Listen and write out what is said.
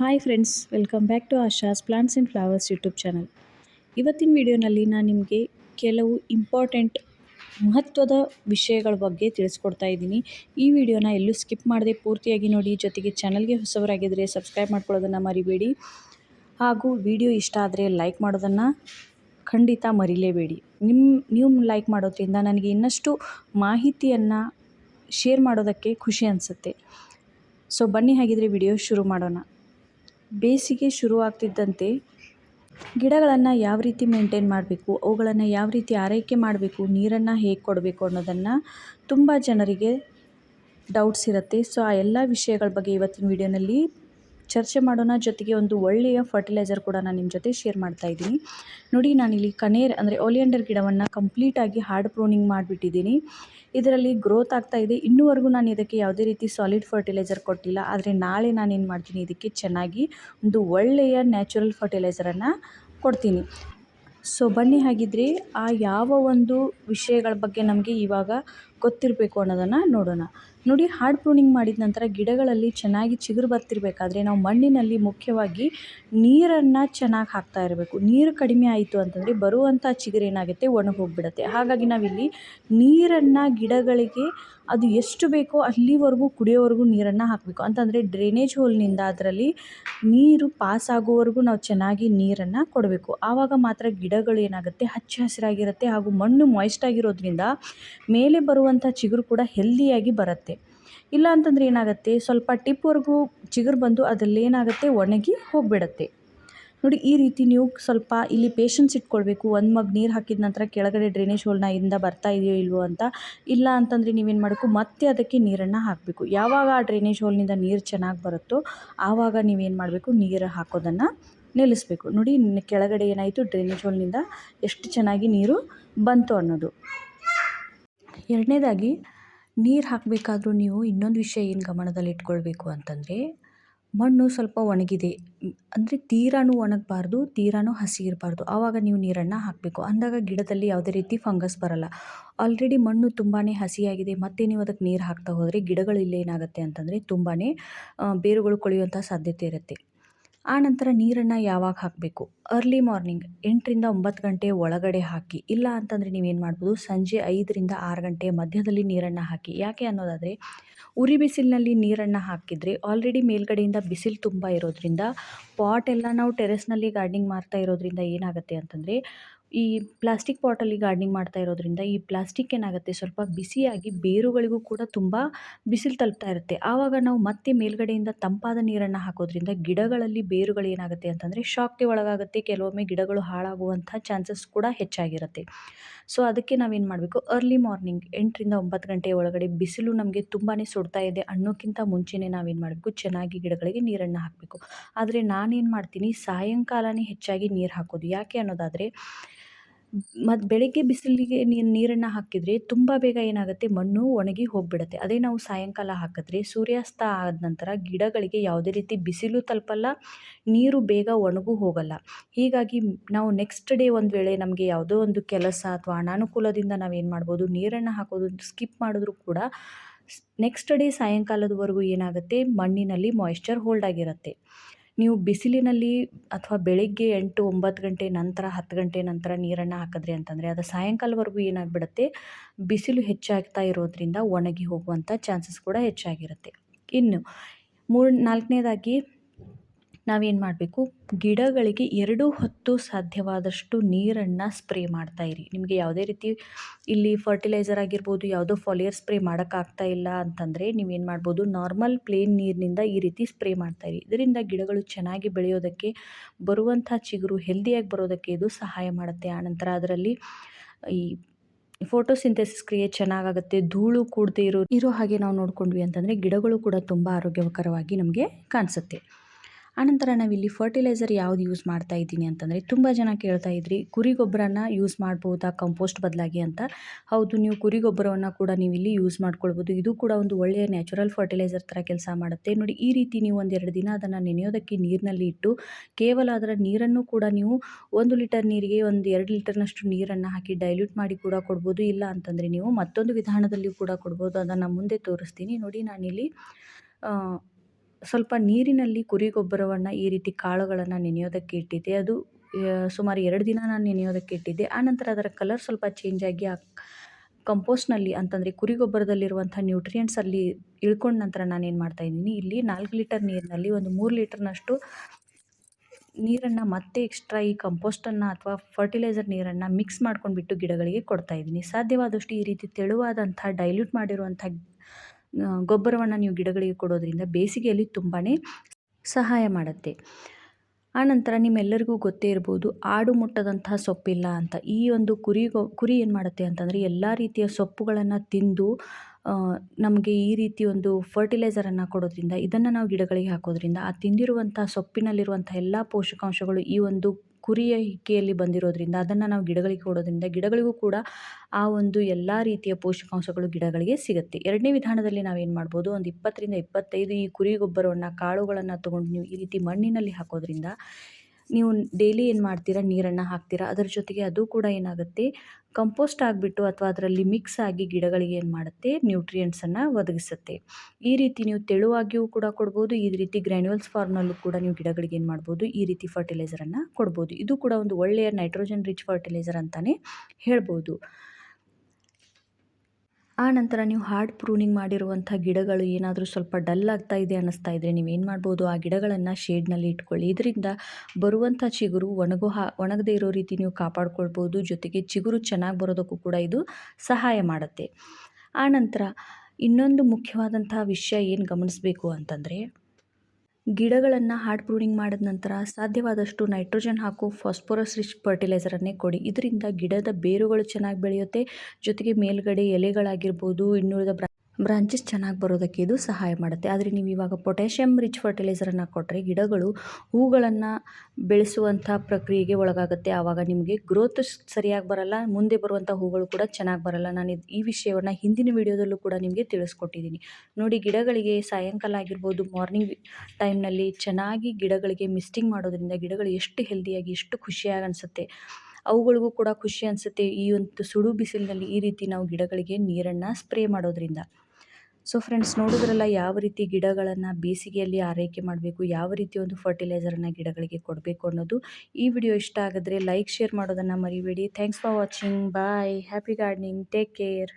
Hi friends welcome back to Asha's plants and flowers YouTube channel ಇವತ್ತಿನ ವಿಡಿಯೋನಲ್ಲಿ ನಾನು ನಿಮಗೆ ಕೆಲವು ಇಂಪಾರ್ಟೆಂಟ್ ಮಹತ್ವದ ವಿಷಯಗಳ ಬಗ್ಗೆ ತಿಳಿಸ್ಕೊಡ್ತಾ ಇದ್ದೀನಿ. ಈ ವಿಡಿಯೋನ ಎಲ್ಲೂ ಸ್ಕಿಪ್ ಮಾಡದೆ ಪೂರ್ತಿಯಾಗಿ ನೋಡಿ, ಜೊತೆಗೆ ಚಾನಲ್ಗೆ ಹೊಸವರಾಗಿದ್ದರೆ ಸಬ್ಸ್ಕ್ರೈಬ್ ಮಾಡ್ಕೊಳ್ಳೋದನ್ನು ಮರಿಬೇಡಿ. ಹಾಗೂ ವಿಡಿಯೋ ಇಷ್ಟ ಆದರೆ ಲೈಕ್ ಮಾಡೋದನ್ನು ಖಂಡಿತ ಮರಿಲೇಬೇಡಿ. ನಿಮ್ಮ ನೀವು ಲೈಕ್ ಮಾಡೋದ್ರಿಂದ ನನಗೆ ಇನ್ನಷ್ಟು ಮಾಹಿತಿಯನ್ನು ಶೇರ್ ಮಾಡೋದಕ್ಕೆ ಖುಷಿ ಅನಿಸುತ್ತೆ. ಸೊ ಬನ್ನಿ ಹಾಗಿದ್ರೆ ವಿಡಿಯೋ ಶುರು ಮಾಡೋಣ. ಬೇಸಿಗೆ ಶುರುವಾಗ್ತಿದ್ದಂತೆ ಗಿಡಗಳನ್ನು ಯಾವ ರೀತಿ ಮೇಂಟೈನ್ ಮಾಡಬೇಕು, ಅವುಗಳನ್ನು ಯಾವ ರೀತಿ ಆರೈಕೆ ಮಾಡಬೇಕು, ನೀರನ್ನು ಹೇಗೆ ಕೊಡಬೇಕು ಅನ್ನೋದನ್ನು ತುಂಬ ಜನರಿಗೆ ಡೌಟ್ಸ್ ಇರುತ್ತೆ. ಸೊ ಆ ಎಲ್ಲ ವಿಷಯಗಳ ಬಗ್ಗೆ ಇವತ್ತಿನ ವಿಡಿಯೋನಲ್ಲಿ ಚರ್ಚೆ ಮಾಡೋಣ ಜೊತೆಗೆ ಒಂದು ಒಳ್ಳೆಯ ಫರ್ಟಿಲೈಸರ್ ಕೂಡ ನಾನು ನಿಮ್ಮ ಜೊತೆ ಶೇರ್ ಮಾಡ್ತಾ ಇದ್ದೀನಿ. ನೋಡಿ, ನಾನಿಲ್ಲಿ ಕನೇರ್ ಅಂದರೆ ಓಲಿಯಂಡರ್ ಗಿಡವನ್ನು ಕಂಪ್ಲೀಟಾಗಿ ಹಾರ್ಡ್ ಪ್ರೋನಿಂಗ್ ಮಾಡಿಬಿಟ್ಟಿದ್ದೀನಿ. ಇದರಲ್ಲಿ ಗ್ರೋತ್ ಆಗ್ತಾ ಇದೆ. ಇನ್ನೂವರೆಗೂ ನಾನು ಇದಕ್ಕೆ ಯಾವುದೇ ರೀತಿ ಸಾಲಿಡ್ ಫರ್ಟಿಲೈಸರ್ ಕೊಟ್ಟಿಲ್ಲ. ಆದರೆ ನಾಳೆ ನಾನು ಏನು ಮಾಡ್ತೀನಿ, ಇದಕ್ಕೆ ಚೆನ್ನಾಗಿ ಒಂದು ಒಳ್ಳೆಯ ನ್ಯಾಚುರಲ್ ಫರ್ಟಿಲೈಸರನ್ನು ಕೊಡ್ತೀನಿ. ಸೊ ಬನ್ನಿ ಹಾಗಿದ್ರೆ ಆ ಯಾವ ಒಂದು ವಿಷಯಗಳ ಬಗ್ಗೆ ನಮಗೆ ಇವಾಗ ಗೊತ್ತಿರಬೇಕು ಅನ್ನೋದನ್ನು ನೋಡೋಣ. ನೋಡಿ ಹಾರ್ಡ್ ಪ್ರೂನಿಂಗ್ ಮಾಡಿದ ನಂತರ ಗಿಡಗಳಲ್ಲಿ ಚೆನ್ನಾಗಿ ಚಿಗುರು ಬರ್ತಿರಬೇಕಾದ್ರೆ ನಾವು ಮಣ್ಣಿನಲ್ಲಿ ಮುಖ್ಯವಾಗಿ ನೀರನ್ನು ಚೆನ್ನಾಗಿ ಹಾಕ್ತಾ ಇರಬೇಕು. ನೀರು ಕಡಿಮೆ ಆಯಿತು ಅಂತಂದರೆ ಬರುವಂಥ ಚಿಗುರು ಏನಾಗುತ್ತೆ? ಒಣಗೋಗ್ಬಿಡುತ್ತೆ ಹಾಗಾಗಿ ನಾವಿಲ್ಲಿ ನೀರನ್ನು ಗಿಡಗಳಿಗೆ ಅದು ಎಷ್ಟು ಬೇಕೋ ಅಲ್ಲಿವರೆಗೂ ಕುಡಿಯೋವರೆಗೂ ನೀರನ್ನು ಹಾಕಬೇಕು. ಅಂತಂದರೆ ಡ್ರೈನೇಜ್ ಹೋಲ್ನಿಂದ ಅದರಲ್ಲಿ ನೀರು ಪಾಸ್ ಆಗುವವರೆಗೂ ನಾವು ಚೆನ್ನಾಗಿ ನೀರನ್ನು ಕೊಡಬೇಕು. ಆವಾಗ ಮಾತ್ರ ಗಿಡಗಳು ಏನಾಗುತ್ತೆ? ಹಚ್ಚ ಹಸಿರಾಗಿರುತ್ತೆ ಹಾಗೂ ಮಣ್ಣು ಮಾಯ್ಸ್ಟ್ ಆಗಿರೋದ್ರಿಂದ ಮೇಲೆ ಬರುವಂಥ ಚಿಗುರು ಕೂಡ ಹೆಲ್ದಿಯಾಗಿ ಬರುತ್ತೆ. ಇಲ್ಲ ಅಂತಂದರೆ ಏನಾಗುತ್ತೆ? ಸ್ವಲ್ಪ ಟಿಪ್ವರೆಗೂ ಚಿಗುರು ಬಂದು ಅದರಲ್ಲಿ ಏನಾಗುತ್ತೆ ಒಣಗಿ ಹೋಗಿಬಿಡತ್ತೆ. ನೋಡಿ, ಈ ರೀತಿ ನೀವು ಸ್ವಲ್ಪ ಇಲ್ಲಿ ಪೇಷನ್ಸ್ ಇಟ್ಕೊಳ್ಬೇಕು. ಒಂದು ಮಗ್ ನೀರು ಹಾಕಿದ ನಂತರ ಕೆಳಗಡೆ ಡ್ರೈನೇಜ್ ಹೋಲ್ನ ಇಂದ ಬರ್ತಾ ಇದೆಯೋ ಇಲ್ವೋ ಅಂತ. ಇಲ್ಲ ಅಂತಂದರೆ ನೀವೇನು ಮಾಡಬೇಕು? ಮತ್ತೆ ಅದಕ್ಕೆ ನೀರನ್ನು ಹಾಕಬೇಕು. ಯಾವಾಗ ಆ ಡ್ರೈನೇಜ್ ಹೋಲ್ನಿಂದ ನೀರು ಚೆನ್ನಾಗಿ ಬರುತ್ತೋ, ಆವಾಗ ನೀವೇನು ಮಾಡಬೇಕು? ನೀರು ಹಾಕೋದನ್ನು ನಿಲ್ಲಿಸಬೇಕು. ನೋಡಿ ಕೆಳಗಡೆ ಏನಾಯಿತು? ಡ್ರೈನೇಜ್ ಹೋಲ್ನಿಂದ ಎಷ್ಟು ಚೆನ್ನಾಗಿ ನೀರು ಬಂತು ಅನ್ನೋದು. ಎರಡನೇದಾಗಿ ನೀರು ಹಾಕಬೇಕಾದ್ರೂ ನೀವು ಇನ್ನೊಂದು ವಿಷಯ ಏನು ಗಮನದಲ್ಲಿಟ್ಕೊಳ್ಬೇಕು ಅಂತಂದರೆ, ಮಣ್ಣು ಸ್ವಲ್ಪ ಒಣಗಿದೆ. ಅಂದರೆ ತೀರಾನು ಒಣಗಬಾರ್ದು, ತೀರಾನು ಹಸಿ ಇರಬಾರ್ದು. ಆವಾಗ ನೀವು ನೀರನ್ನು ಹಾಕಬೇಕು. ಅಂದಾಗ ಗಿಡದಲ್ಲಿ ಯಾವುದೇ ರೀತಿ ಫಂಗಸ್ ಬರಲ್ಲ. ಆಲ್ರೆಡಿ ಮಣ್ಣು ತುಂಬಾ ಹಸಿಯಾಗಿದೆ, ಮತ್ತೆ ನೀವು ಅದಕ್ಕೆ ನೀರು ಹಾಕ್ತಾ ಹೋದರೆ ಗಿಡಗಳು ಇಲ್ಲೇನಾಗುತ್ತೆ ಅಂತಂದರೆ ತುಂಬಾ ಬೇರುಗಳು ಕೊಳೆಯುವಂಥ ಸಾಧ್ಯತೆ ಇರುತ್ತೆ. ಆನಂತರ ನೀರನ್ನು ಯಾವಾಗ ಹಾಕಬೇಕು? ಅರ್ಲಿ ಮಾರ್ನಿಂಗ್ ಎಂಟರಿಂದ ಒಂಬತ್ತು ಗಂಟೆ ಒಳಗಡೆ ಹಾಕಿ. ಇಲ್ಲ ಅಂತಂದರೆ ನೀವೇನು ಮಾಡ್ಬೋದು? ಸಂಜೆ ಐದರಿಂದ ಆರು ಗಂಟೆ ಮಧ್ಯದಲ್ಲಿ ನೀರನ್ನು ಹಾಕಿ. ಯಾಕೆ ಅನ್ನೋದಾದರೆ, ಉರಿ ಬಿಸಿಲಿನಲ್ಲಿ ನೀರನ್ನು ಹಾಕಿದರೆ ಆಲ್ರೆಡಿ ಮೇಲ್ಗಡೆಯಿಂದ ಬಿಸಿಲು ತುಂಬ ಇರೋದ್ರಿಂದ ಪಾಟ್ ಎಲ್ಲ ನಾವು ಟೆರೆಸ್ನಲ್ಲಿ ಗಾರ್ಡ್ನಿಂಗ್ ಮಾಡ್ತಾ ಇರೋದ್ರಿಂದ ಏನಾಗುತ್ತೆ ಅಂತಂದರೆ ಈ ಪ್ಲಾಸ್ಟಿಕ್ ಪಾಟಲ್ಲಿ ಗಾರ್ಡ್ನಿಂಗ್ ಮಾಡ್ತಾ ಇರೋದ್ರಿಂದ ಈ ಪ್ಲಾಸ್ಟಿಕ್ ಏನಾಗುತ್ತೆ? ಸ್ವಲ್ಪ ಬಿಸಿಯಾಗಿ ಬೇರುಗಳಿಗೂ ಕೂಡ ತುಂಬ ಬಿಸಿಲು ತಲುಪ್ತಾ ಇರುತ್ತೆ. ಆವಾಗ ನಾವು ಮತ್ತೆ ಮೇಲ್ಗಡೆಯಿಂದ ತಂಪಾದ ನೀರನ್ನು ಹಾಕೋದ್ರಿಂದ ಗಿಡಗಳಲ್ಲಿ ಬೇರುಗಳು ಏನಾಗುತ್ತೆ ಅಂತಂದರೆ ಶಾಕ್ಗೆ ಒಳಗಾಗುತ್ತೆ. ಕೆಲವೊಮ್ಮೆ ಗಿಡಗಳು ಹಾಳಾಗುವಂಥ ಚಾನ್ಸಸ್ ಕೂಡ ಹೆಚ್ಚಾಗಿರುತ್ತೆ. ಸೊ, ಅದಕ್ಕೆ ನಾವೇನು ಮಾಡಬೇಕು? ಅರ್ಲಿ ಮಾರ್ನಿಂಗ್ ಎಂಟರಿಂದ ಒಂಬತ್ತು ಗಂಟೆ ಒಳಗಡೆ ಬಿಸಿಲು ನಮಗೆ ತುಂಬಾ ಸುಡ್ತಾ ಇದೆ ಅನ್ನೋಕ್ಕಿಂತ ಮುಂಚೆನೇ ನಾವೇನು ಮಾಡಬೇಕು? ಚೆನ್ನಾಗಿ ಗಿಡಗಳಿಗೆ ನೀರನ್ನು ಹಾಕಬೇಕು. ಆದರೆ ನಾನೇನು ಮಾಡ್ತೀನಿ? ಸಾಯಂಕಾಲನೇ ಹೆಚ್ಚಾಗಿ ನೀರು ಹಾಕೋದು. ಯಾಕೆ ಅನ್ನೋದಾದರೆ ಮತ್ತು ಬೆಳಗ್ಗೆ ಬಿಸಿಲಿಗೆ ನೀರು ನೀರನ್ನು ಹಾಕಿದರೆ ತುಂಬ ಬೇಗ ಏನಾಗುತ್ತೆ ಮಣ್ಣು ಒಣಗಿ ಹೋಗಿಬಿಡುತ್ತೆ. ಅದೇ ನಾವು ಸಾಯಂಕಾಲ ಹಾಕಿದ್ರೆ ಸೂರ್ಯಾಸ್ತ ಆದ ನಂತರ ಗಿಡಗಳಿಗೆ ಯಾವುದೇ ರೀತಿ ಬಿಸಿಲು ತಲುಪಲ್ಲ, ನೀರು ಬೇಗ ಒಣಗೂ ಹೋಗಲ್ಲ. ಹೀಗಾಗಿ ನಾವು ನೆಕ್ಸ್ಟ್ ಡೇ ಒಂದು ವೇಳೆ ನಮಗೆ ಯಾವುದೋ ಒಂದು ಕೆಲಸ ಅಥವಾ ಅನಾನುಕೂಲದಿಂದ ನಾವೇನು ಮಾಡ್ಬೋದು, ನೀರನ್ನು ಹಾಕೋದು ಸ್ಕಿಪ್ ಮಾಡಿದ್ರು ಕೂಡ ನೆಕ್ಸ್ಟ್ ಡೇ ಸಾಯಂಕಾಲದವರೆಗೂ ಏನಾಗುತ್ತೆ ಮಣ್ಣಿನಲ್ಲಿ ಮಾಯಿಶ್ಚರ್ ಹೋಲ್ಡ್ ಆಗಿರುತ್ತೆ. ನೀವು ಬಿಸಿಲಿನಲ್ಲಿ ಅಥವಾ ಬೆಳಿಗ್ಗೆ ಎಂಟು ಒಂಬತ್ತು ಗಂಟೆ ನಂತರ ಹತ್ತು ಗಂಟೆ ನಂತರ ನೀರನ್ನು ಹಾಕಿದ್ರಿ ಅಂತಂದರೆ ಅದು ಸಾಯಂಕಾಲವರೆಗೂ ಏನಾಗ್ಬಿಡುತ್ತೆ? ಬಿಸಿಲು ಹೆಚ್ಚಾಗ್ತಾ ಇರೋದರಿಂದ ಒಣಗಿ ಹೋಗುವಂಥ ಚಾನ್ಸಸ್ ಕೂಡ ಹೆಚ್ಚಾಗಿರುತ್ತೆ. ಇನ್ನು ಮೂರು ನಾಲ್ಕನೇದಾಗಿ ನಾವೇನು ಮಾಡಬೇಕು? ಗಿಡಗಳಿಗೆ ಎರಡು ಹೊತ್ತು ಸಾಧ್ಯವಾದಷ್ಟು ನೀರನ್ನು ಸ್ಪ್ರೇ ಮಾಡ್ತಾ ಇರಿ. ನಿಮಗೆ ಯಾವುದೇ ರೀತಿ ಇಲ್ಲಿ ಫರ್ಟಿಲೈಸರ್ ಆಗಿರ್ಬೋದು, ಯಾವುದೋ ಫಾಲಿಯರ್ ಸ್ಪ್ರೇ ಮಾಡೋಕ್ಕಾಗ್ತಾ ಇಲ್ಲ ಅಂತಂದರೆ ನೀವೇನು ಮಾಡ್ಬೋದು? ನಾರ್ಮಲ್ ಪ್ಲೇನ್ ನೀರಿನಿಂದ ಈ ರೀತಿ ಸ್ಪ್ರೇ ಮಾಡ್ತಾ ಇರಿ. ಇದರಿಂದ ಗಿಡಗಳು ಚೆನ್ನಾಗಿ ಬೆಳೆಯೋದಕ್ಕೆ ಬರುವಂಥ ಚಿಗುರು ಹೆಲ್ದಿಯಾಗಿ ಬರೋದಕ್ಕೆ ಇದು ಸಹಾಯ ಮಾಡುತ್ತೆ. ಆನಂತರ ಅದರಲ್ಲಿ ಈ ಫೋಟೋಸಿಂಥೆಸಿಸ್ ಕ್ರಿಯೆ ಚೆನ್ನಾಗಾಗುತ್ತೆ. ಧೂಳು ಕೂಡದೇ ಇರೋ ಇರೋ ಹಾಗೆ ನಾವು ನೋಡ್ಕೊಂಡ್ವಿ ಅಂತಂದರೆ ಗಿಡಗಳು ಕೂಡ ತುಂಬ ಆರೋಗ್ಯಕರವಾಗಿ ನಮಗೆ ಕಾಣಿಸುತ್ತೆ. ಆನಂತರ ನಾವಿಲ್ಲಿ ಫರ್ಟಿಲೈಸರ್ ಯಾವ್ದು ಯೂಸ್ ಮಾಡ್ತಾ ಇದ್ದೀನಿ ಅಂತಂದರೆ ತುಂಬ ಜನ ಕೇಳ್ತಾ ಇದ್ರಿ, ಕುರಿ ಗೊಬ್ಬರನ ಯೂಸ್ ಮಾಡ್ಬೋದಾ ಕಂಪೋಸ್ಟ್ ಬದಲಾಗಿ ಅಂತ. ಹೌದು, ನೀವು ಕುರಿ ಗೊಬ್ಬರವನ್ನು ಕೂಡ ನೀವು ಇಲ್ಲಿ ಯೂಸ್ ಮಾಡ್ಕೊಳ್ಬೋದು. ಇದು ಕೂಡ ಒಂದು ಒಳ್ಳೆಯ ನ್ಯಾಚುರಲ್ ಫರ್ಟಿಲೈಸರ್ ಥರ ಕೆಲಸ ಮಾಡುತ್ತೆ. ನೋಡಿ, ಈ ರೀತಿ ನೀವು ಒಂದೆರಡು ದಿನ ಅದನ್ನು ನೆನೆಯೋದಕ್ಕೆ ನೀರಿನಲ್ಲಿ ಇಟ್ಟು, ಕೇವಲ ಅದರ ನೀರನ್ನು ಕೂಡ ನೀವು ಒಂದು ಲೀಟರ್ ನೀರಿಗೆ ಒಂದು ಎರಡು ಲೀಟರ್ನಷ್ಟು ನೀರನ್ನು ಹಾಕಿ ಡೈಲ್ಯೂಟ್ ಮಾಡಿ ಕೂಡ ಕೊಡ್ಬೋದು. ಇಲ್ಲ ಅಂತಂದರೆ ನೀವು ಮತ್ತೊಂದು ವಿಧಾನದಲ್ಲಿ ಕೂಡ ಕೊಡ್ಬೋದು. ಅದನ್ನು ಮುಂದೆ ತೋರಿಸ್ತೀನಿ. ನೋಡಿ, ನಾನಿಲ್ಲಿ ಸ್ವಲ್ಪ ನೀರಿನಲ್ಲಿ ಕುರಿ ಗೊಬ್ಬರವನ್ನು ಈ ರೀತಿ ಕಾಳುಗಳನ್ನು ನೆನೆಯೋದಕ್ಕೆ ಇಟ್ಟಿದ್ದೆ. ಅದು ಸುಮಾರು ಎರಡು ದಿನ ನಾನು ನೆನೆಯೋದಕ್ಕೆ ಇಟ್ಟಿದ್ದೆ. ಆನಂತರ ಅದರ ಕಲರ್ ಸ್ವಲ್ಪ ಚೇಂಜ್ ಆಗಿ ಆ ಕಂಪೋಸ್ಟ್ನಲ್ಲಿ ಅಂತಂದರೆ ಕುರಿ ಗೊಬ್ಬರದಲ್ಲಿರುವಂಥ ನ್ಯೂಟ್ರಿಯೆಂಟ್ಸ್ ಅಲ್ಲಿ ಇಳ್ಕೊಂಡ ನಂತರ ಮಾಡ್ತಾ ಇದ್ದೀನಿ, ಇಲ್ಲಿ ನಾಲ್ಕು ಲೀಟರ್ ನೀರಿನಲ್ಲಿ ಒಂದು ಮೂರು ಲೀಟರ್ನಷ್ಟು ನೀರನ್ನು ಮತ್ತೆ ಎಕ್ಸ್ಟ್ರಾ ಈ ಕಂಪೋಸ್ಟನ್ನು ಅಥವಾ ಫರ್ಟಿಲೈಸರ್ ನೀರನ್ನು ಮಿಕ್ಸ್ ಮಾಡ್ಕೊಂಡ್ಬಿಟ್ಟು ಗಿಡಗಳಿಗೆ ಕೊಡ್ತಾ ಇದ್ದೀನಿ. ಸಾಧ್ಯವಾದಷ್ಟು ಈ ರೀತಿ ತೆಳುವಾದಂಥ ಡೈಲ್ಯೂಟ್ ಮಾಡಿರುವಂಥ ಗೊಬ್ಬರವನ್ನು ನೀವು ಗಿಡಗಳಿಗೆ ಕೊಡೋದ್ರಿಂದ ಬೇಸಿಗೆಯಲ್ಲಿ ತುಂಬಾ ಸಹಾಯ ಮಾಡುತ್ತೆ. ಆನಂತರ ನಿಮ್ಮೆಲ್ಲರಿಗೂ ಗೊತ್ತೇ ಇರ್ಬೋದು, ಆಡು ಮುಟ್ಟದಂತಹ ಸೊಪ್ಪಿಲ್ಲ ಅಂತ. ಈ ಒಂದು ಕುರಿ ಕುರಿ ಏನು ಮಾಡುತ್ತೆ ಅಂತಂದರೆ ಎಲ್ಲ ರೀತಿಯ ಸೊಪ್ಪುಗಳನ್ನು ತಿಂದು ನಮಗೆ ಈ ರೀತಿ ಒಂದು ಫರ್ಟಿಲೈಸರನ್ನು ಕೊಡೋದ್ರಿಂದ, ಇದನ್ನು ನಾವು ಗಿಡಗಳಿಗೆ ಹಾಕೋದ್ರಿಂದ ಆ ತಿಂದಿರುವಂಥ ಸೊಪ್ಪಿನಲ್ಲಿರುವಂಥ ಎಲ್ಲ ಪೋಷಕಾಂಶಗಳು ಈ ಒಂದು ಕುರಿಯ ಹಿಕ್ಕೆಯಲ್ಲಿ ಬಂದಿರೋದ್ರಿಂದ ಅದನ್ನು ನಾವು ಗಿಡಗಳಿಗೆ ಕೊಡೋದ್ರಿಂದ ಗಿಡಗಳಿಗೂ ಕೂಡ ಆ ಒಂದು ಎಲ್ಲ ರೀತಿಯ ಪೋಷಕಾಂಶಗಳು ಗಿಡಗಳಿಗೆ ಸಿಗುತ್ತೆ. ಎರಡನೇ ವಿಧಾನದಲ್ಲಿ ನಾವೇನು ಮಾಡ್ಬೋದು, ಒಂದು ಇಪ್ಪತ್ತರಿಂದ ಇಪ್ಪತ್ತೈದು ಈ ಕುರಿ ಗೊಬ್ಬರವನ್ನು ಕಾಳುಗಳನ್ನು ತೊಗೊಂಡು ನೀವು ಈ ರೀತಿ ಮಣ್ಣಿನಲ್ಲಿ ಹಾಕೋದ್ರಿಂದ ನೀವು ಡೈಲಿ ಏನು ಮಾಡ್ತೀರಾ? ನೀರನ್ನು ಹಾಕ್ತೀರಾ? ಅದರ ಜೊತೆಗೆ ಅದು ಕೂಡ ಏನಾಗುತ್ತೆ? ಕಂಪೋಸ್ಟ್ ಆಗಿಬಿಟ್ಟು ಅಥವಾ ಅದರಲ್ಲಿ ಮಿಕ್ಸ್ ಆಗಿ ಗಿಡಗಳಿಗೆ ಏನು ಮಾಡುತ್ತೆ? ನ್ಯೂಟ್ರಿಯೆಂಟ್ಸನ್ನು ಒದಗಿಸುತ್ತೆ. ಈ ರೀತಿ ನೀವು ತೆಳುವಾಗಿಯೂ ಕೂಡ ಕೊಡ್ಬೋದು, ಈ ರೀತಿ ಗ್ರ್ಯಾನ್ಯೂಲ್ಸ್ ಫಾರ್ಮ್ನಲ್ಲೂ ಕೂಡ ನೀವು ಗಿಡಗಳಿಗೆ ಏನು ಮಾಡ್ಬೋದು? ಈ ರೀತಿ ಫರ್ಟಿಲೈಸರನ್ನು ಕೊಡ್ಬೋದು. ಇದು ಕೂಡ ಒಂದು ಒಳ್ಳೆಯ ನೈಟ್ರೋಜನ್ ರಿಚ್ ಫರ್ಟಿಲೈಸರ್ ಅಂತಲೇ ಹೇಳ್ಬೋದು. ಆ ನಂತರ ನೀವು ಹಾರ್ಡ್ ಪ್ರೂನಿಂಗ್ ಮಾಡಿರುವಂಥ ಗಿಡಗಳು ಏನಾದರೂ ಸ್ವಲ್ಪ ಡಲ್ ಆಗ್ತಾ ಇದೆ ಅನ್ನಿಸ್ತಾ ಇದ್ದರೆ ನೀವೇನು ಮಾಡ್ಬೋದು? ಆ ಗಿಡಗಳನ್ನು ಶೇಡ್ನಲ್ಲಿ ಇಟ್ಕೊಳ್ಳಿ. ಇದರಿಂದ ಬರುವಂಥ ಚಿಗುರು ಒಣಗೋ ಹಾ, ಒಣಗದೇ ಇರೋ ರೀತಿ ನೀವು ಕಾಪಾಡ್ಕೊಳ್ಬೋದು. ಜೊತೆಗೆ ಚಿಗುರು ಚೆನ್ನಾಗಿ ಬರೋದಕ್ಕೂ ಕೂಡ ಇದು ಸಹಾಯ ಮಾಡುತ್ತೆ. ಆನಂತರ ಇನ್ನೊಂದು ಮುಖ್ಯವಾದಂತಹ ವಿಷಯ ಏನು ಗಮನಿಸಬೇಕು ಅಂತಂದರೆ ಗಿಡಗಳನ್ನು ಹಾರ್ಡ್ ಪ್ರೂನಿಂಗ್ ಮಾಡಿದ ನಂತರ ಸಾಧ್ಯವಾದಷ್ಟು ನೈಟ್ರೋಜನ್ ಹಾಕೋ ಫಾಸ್ಫರಸ್ ರಿಚ್ ಫರ್ಟಿಲೈಸರನ್ನೇ ಕೊಡಿ. ಇದರಿಂದ ಗಿಡದ ಬೇರುಗಳು ಚೆನ್ನಾಗಿ ಬೆಳೆಯುತ್ತೆ. ಜೊತೆಗೆ ಮೇಲ್ಗಡೆ ಎಲೆಗಳಾಗಿರ್ಬೋದು, ಇನ್ನುಳಿದ ಬ್ರಾಂಚಸ್ ಚೆನ್ನಾಗಿ ಬರೋದಕ್ಕೆ ಇದು ಸಹಾಯ ಮಾಡುತ್ತೆ. ಆದರೆ ನೀವು ಇವಾಗ ಪೊಟ್ಯಾಷಿಯಮ್ ರಿಚ್ ಫರ್ಟಿಲೈಸರನ್ನು ಕೊಟ್ಟರೆ ಗಿಡಗಳು ಹೂಗಳನ್ನು ಬೆಳೆಸುವಂಥ ಪ್ರಕ್ರಿಯೆಗೆ ಒಳಗಾಗುತ್ತೆ. ಆವಾಗ ನಿಮಗೆ ಗ್ರೋತ್ ಸರಿಯಾಗಿ ಬರಲ್ಲ, ಮುಂದೆ ಬರುವಂಥ ಹೂಗಳು ಕೂಡ ಚೆನ್ನಾಗಿ ಬರಲ್ಲ. ನಾನು ಈ ವಿಷಯವನ್ನು ಹಿಂದಿನ ವಿಡಿಯೋದಲ್ಲೂ ಕೂಡ ನಿಮಗೆ ತಿಳಿಸ್ಕೊಟ್ಟಿದ್ದೀನಿ. ನೋಡಿ, ಗಿಡಗಳಿಗೆ ಸಾಯಂಕಾಲ ಆಗಿರ್ಬೋದು ಮಾರ್ನಿಂಗ್ ಟೈಮ್ನಲ್ಲಿ ಚೆನ್ನಾಗಿ ಗಿಡಗಳಿಗೆ ಮಿಸ್ಟಿಂಗ್ ಮಾಡೋದ್ರಿಂದ ಗಿಡಗಳು ಎಷ್ಟು ಹೆಲ್ದಿಯಾಗಿ ಎಷ್ಟು ಖುಷಿಯಾಗಿ ಅನಿಸುತ್ತೆ. ಅವುಗಳಿಗೂ ಕೂಡ ಖುಷಿ ಅನಿಸುತ್ತೆ. ಈ ಒಂದು ಸುಡು ಬಿಸಿಲಿನಲ್ಲಿ ಈ ರೀತಿ ನಾವು ಗಿಡಗಳಿಗೆ ನೀರನ್ನು ಸ್ಪ್ರೇ ಮಾಡೋದ್ರಿಂದ. ಸೊ ಫ್ರೆಂಡ್ಸ್ ನೋಡಿದ್ರಲ್ಲ ಯಾವ ರೀತಿ ಗಿಡಗಳನ್ನು ಬೇಸಿಗೆಯಲ್ಲಿ ಆರೈಕೆ ಮಾಡಬೇಕು, ಯಾವ ರೀತಿ ಒಂದು ಫರ್ಟಿಲೈಸರನ್ನು ಗಿಡಗಳಿಗೆ ಕೊಡಬೇಕು ಅನ್ನೋದು ಈ ವಿಡಿಯೋ ಇಷ್ಟ ಆಗಿದ್ರೆ ಲೈಕ್ ಶೇರ್ ಮಾಡೋದನ್ನು ಮರಿಬೇಡಿ. Thanks for watching bye happy gardening take care